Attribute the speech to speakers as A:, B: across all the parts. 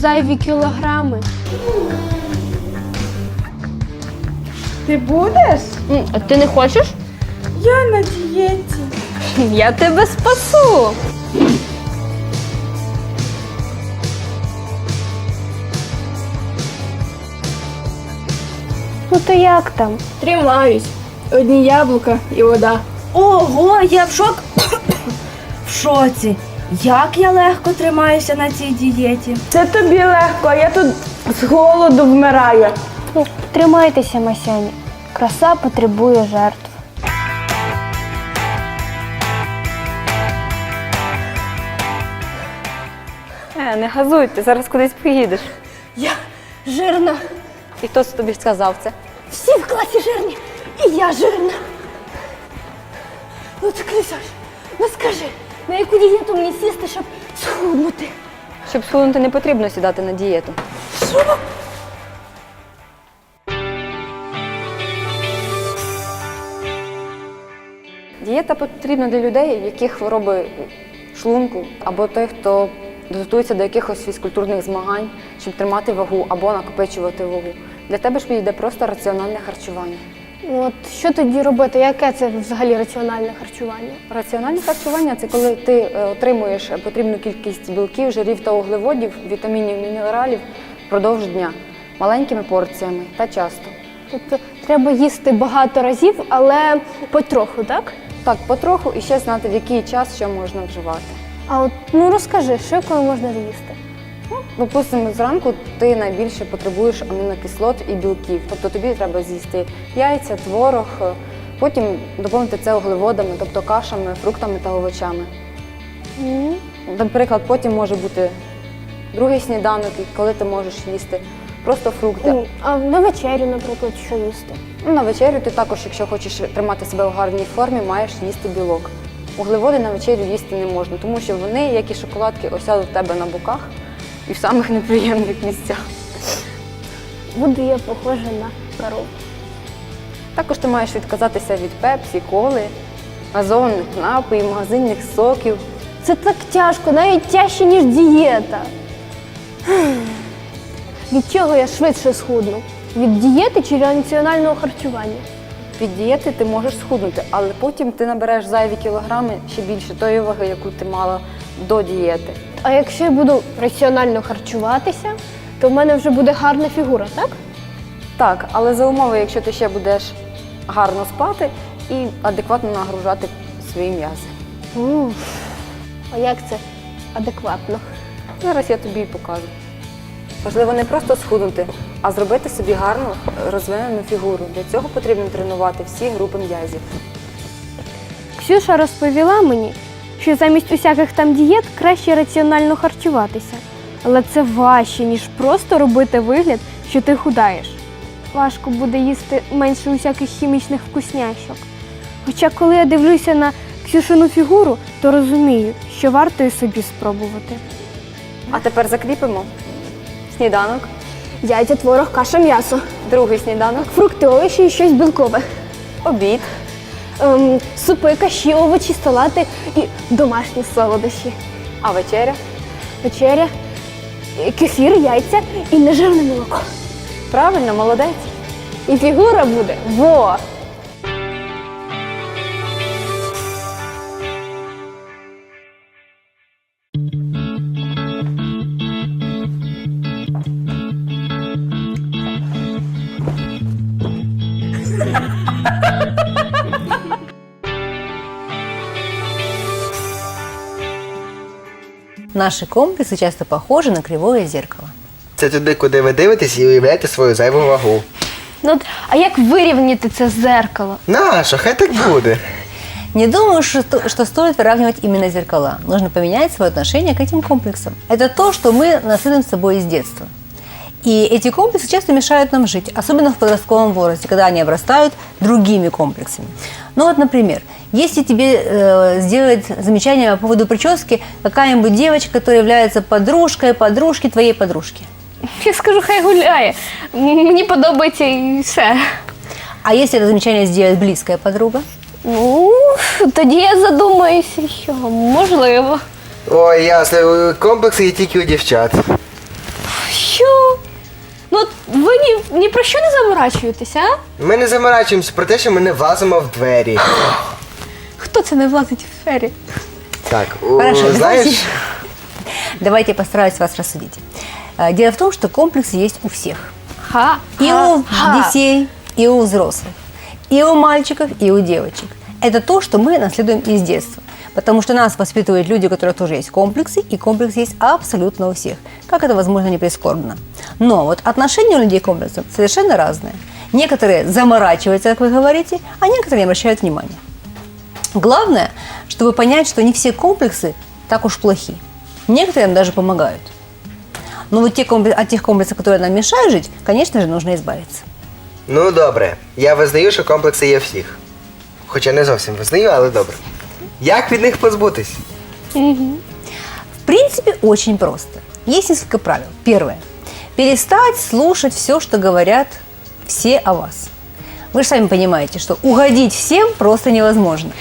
A: зайві кілограми.
B: Ти будеш?
A: М, А ти не хочеш?
B: Я на дієті.
A: Я тебе спасу. Ну то як там?
B: Тримаюсь. Одні яблука і вода.
C: Ого, я в шок. в шоці. Як я легко тримаюся на цій дієті.
B: Це тобі легко, а я тут з голоду вмираю.
A: Ну, Тримайтеся, Масяні. Краса потребує жертв.
D: Е, не газуй, ти зараз кудись поїдеш.
C: Я жирна.
D: І хто це тобі сказав це?
C: Всі в класі жирні. І я жирна. Ну так, Лісаш, ну скажи, на яку дієту мені сісти, щоб схуднути?
D: Щоб схуднути не потрібно сідати на дієту. Дієта потрібна для людей, в яких хвороби шлунку, або той, хто готується до якихось фізкультурних змагань, щоб тримати вагу або накопичувати вагу. Для тебе ж підійде просто раціональне харчування.
A: От що тоді робити? Яке це взагалі раціональне харчування?
D: Раціональне харчування це коли ти е, отримуєш потрібну кількість білків, жирів та вуглеводів, вітамінів, мінералів впродовж дня маленькими порціями та часто.
A: Тобто треба їсти багато разів, але потроху, так?
D: Так, потроху і ще знати, в який час що можна вживати.
A: А от ну розкажи, що коли можна їсти?
D: Допустимо, зранку ти найбільше потребуєш амінокислот і білків. Тобто тобі треба з'їсти яйця, творог, потім доповнити це углеводами, тобто кашами, фруктами та овочами. Наприклад, потім може бути другий сніданок, коли ти можеш їсти просто фрукти.
A: Ну, А на вечерю, наприклад, що їсти?
D: Ну, на вечерю ти також, якщо хочеш тримати себе в гарній формі, маєш їсти білок. Углеводи на вечерю їсти не можна, тому що вони, як і шоколадки, осядуть в тебе на боках і в самих неприємних місцях.
A: Буду я похожа на корову.
D: Також ти маєш відказатися від пепсі, коли, газованих напоїв, магазинних соків.
A: Це так тяжко, навіть тяжче, ніж дієта. Від чого я швидше схудну? Від дієти чи раціонального харчування?
D: Від дієти ти можеш схуднути, але потім ти набереш зайві кілограми ще більше тої ваги, яку ти мала до дієти.
A: А якщо я буду раціонально харчуватися, то в мене вже буде гарна фігура, так?
D: Так, але за умови, якщо ти ще будеш гарно спати і адекватно нагружати свої м'язи.
A: Уф. А як це адекватно?
D: Зараз я тобі і покажу. Важливо не просто схуднути, а зробити собі гарну розвинену фігуру. Для цього потрібно тренувати всі групи м'язів.
A: Ксюша розповіла мені, що замість усяких там дієт краще раціонально харчуватися. Але це важче, ніж просто робити вигляд, що ти худаєш. Важко буде їсти менше усяких хімічних вкусняшок. Хоча, коли я дивлюся на Ксюшину фігуру, то розумію, що варто і собі спробувати.
D: А тепер закріпимо сніданок,
A: Яйця, творог, каша, м'ясо,
D: другий сніданок,
A: фрукти, овочі і щось білкове.
D: обід,
A: Ем, супи, каші, овочі, салати і домашні солодощі.
D: а вечеря.
A: Вечеря, е, кефір, яйця і нежирне молоко.
D: Правильно, молодець.
A: І фігура буде во!
E: Наши комплексы часто похожи на кривое зеркало.
F: Це туди, куди ви дивитесь і уявляєте свою зайву вагу.
A: Ну, от, а як вирівняти це зеркало?
F: Нащо? Хай так буде.
E: Не думаю, что, что стоит выравнивать именно зеркала. Нужно поменять свое отношение к этим комплексам. Это то, что мы насытим собой из детства. И эти комплексы часто мешают нам жить, особенно в подростковом возрасте, когда они обрастают другими комплексами. Ну вот, например, если тебе э, сделать замечание по поводу прически какая-нибудь девочка, которая является подружкой подружки твоей подружки.
A: Я скажу, хай гуляє. М- Мені подобається і все.
E: А если это замечание сделает близкая подруга?
A: Ну, тоді я задумаюся, що можливо.
F: Ой, ясно, комплекси є тільки у дівчат.
A: ні про що не заморачуєтеся, а?
F: Ми не заморачуємося про те, що ми не влазимо в двері.
E: Кто це не влазить в сфере?
F: Так,
E: Хорошо,
F: знаєш,
E: давайте, давайте я постараюсь вас рассудить. А, Дело в том, что комплексы есть у всех.
A: Ха.
E: И у детей, и у взрослых, и у мальчиков, и у девочек. Это то, что мы наследуем из детства. Потому что нас воспитывают люди, у которых тоже есть комплексы, и комплекс есть абсолютно у всех. Как это, возможно, не прискорбно. Но вот отношения у людей к комплексам совершенно разные. Некоторые заморачиваются, как вы говорите, а некоторые не обращают внимания. Главное, чтобы понять, что не все комплексы так уж плохи. Некоторые нам даже помогают. Но вот те комплексы, от тех комплексов, которые нам мешают жить, конечно же, нужно избавиться.
F: ну добре, я визнаю, що комплекси є всіх. Хоча не зовсім визнаю, але добре. Як від них позбутись?
E: В принципе, очень просто. Есть несколько правил. Первое. Перестать слушать все, что говорят все о вас. Вы же сами понимаете, что угодить всем просто невозможно.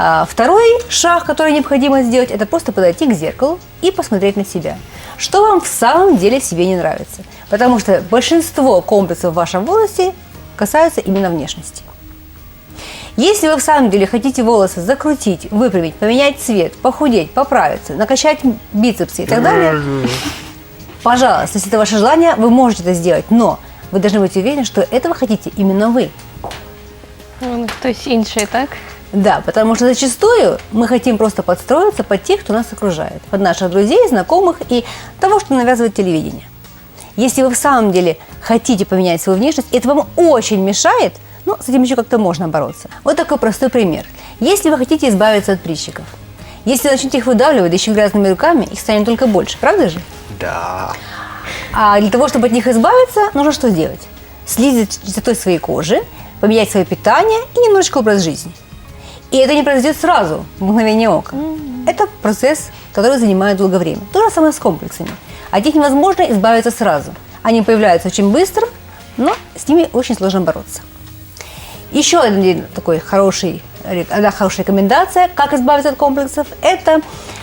E: А, Второй шаг, который необходимо сделать, это просто подойти к зеркалу и посмотреть на себя. Что вам в самом деле себе не нравится? Потому что большинство комплексов в вашем волосе касаются именно внешности. Если вы в самом деле хотите волосы закрутить, выпрямить, поменять цвет, похудеть, поправиться, накачать бицепсы и так далее, пожалуйста, если это ваше желание, вы можете это сделать, но вы должны быть уверены, что этого хотите именно вы.
A: Ну, хтось інший, так?
E: Да, потому что зачастую мы хотим просто подстроиться под тех, кто нас окружает, под наших друзей, знакомых и того, что навязывает телевидение. Если вы в самом деле хотите поменять свою внешность, это вам очень мешает, ну, с этим еще как-то можно бороться. Вот такой простой пример. Если вы хотите избавиться от прыщиков, если начнете их выдавливать, да еще грязными руками, их станет только больше, правда же?
F: Да.
E: А для того, чтобы от них избавиться, нужно что сделать? Слизать чистотой своей кожи, поменять свое питание и немножечко образ жизни. И это не произойдет сразу, в мгновение ока. Это процесс, который занимает долгое время. То же самое с комплексами. От них невозможно избавиться сразу. Они появляются очень быстро, но с ними очень сложно бороться. Еще один такой хороший, одна хорошая рекомендация, как избавиться от комплексов, это,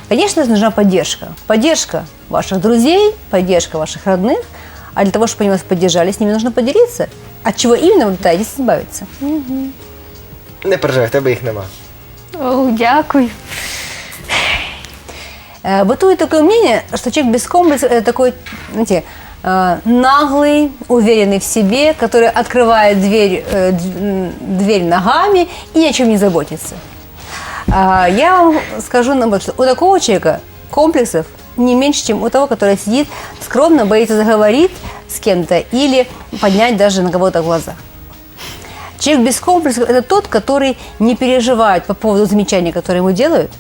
E: конечно, нужна поддержка. Поддержка ваших друзей, поддержка ваших родных. А для того, чтобы они вас поддержали, с ними нужно поделиться. От чего именно вы пытаетесь избавиться.
F: Не переживай, в тебе їх нема.
A: О, дякую.
E: Э, Бытует такое мнение, что человек без комплексов это такой, знаете, э, наглый, уверенный в себе, который открывает дверь, э, д- м, дверь ногами и ни о чем не заботится. А, Я вам скажу наоборот, что у такого человека комплексов не меньше, чем у того, который сидит скромно, боится заговорить с кем-то или поднять даже на кого-то глаза. Человек без комплексов – это тот, который не переживает по поводу замечаний, которые ему делают,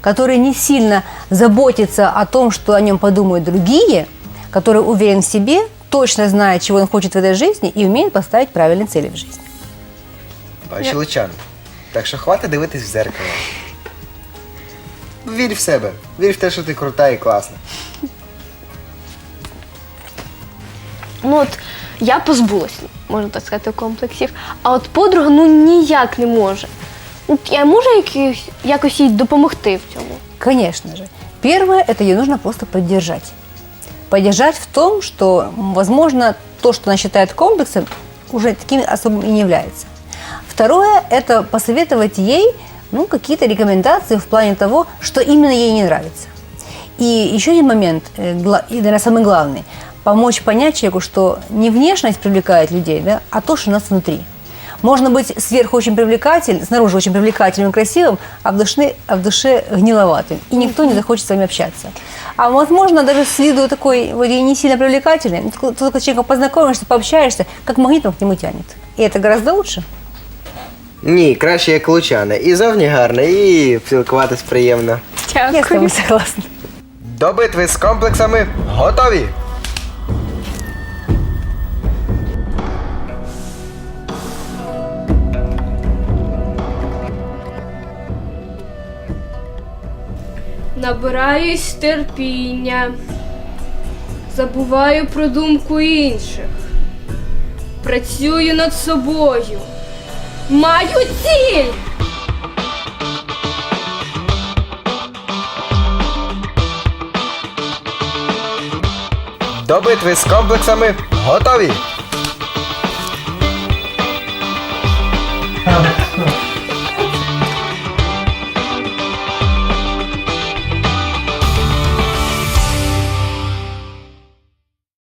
E: который не сильно заботится о том, что о нем подумают другие, который уверен в себе, точно знает, чего он хочет в этой жизни и умеет поставить правильные цели в жизни.
F: Бачу лучан. Так що хватить дивитись в зеркало. Вірь в себе. Вірь в те, що ти крута і класна.
A: Ну от я позбулася, можна так сказати, комплексів. А от подруга ну ніяк не може. От Я можу якось, якось їй допомогти в цьому?
E: Конечно же. Первое – это ее нужно просто поддержать. Поддержать в том, что, м, возможно, то, что она считает комплексом, уже таким особым и не является. Второе – это посоветовать ей ну, какие-то рекомендации в плане того, что именно ей не нравится. И еще один момент, э, гла- и, наверное, самый главный – помочь понять человеку, что не внешность привлекает людей, да, а то, что у нас внутри. Можно быть сверху очень привлекательным, снаружи очень привлекательным и красивым, а в, душе, а в душе гниловатым. И никто не захочет с вами общаться. А возможно, даже с виду такой вот и не сильно привлекательный, но только- только с человеком познакомишься, пообщаешься, как магнитом к нему тянет. И это гораздо лучше.
F: Ні, краще як лучана. І зовні гарна, і спілкуватись приємно.
E: Я с тобой согласна.
F: До битви з комплексами готові!
G: Набираюсь терпіння, забуваю про думку інших, працюю над собою, маю ціль.
F: До битви з комплексами Готові?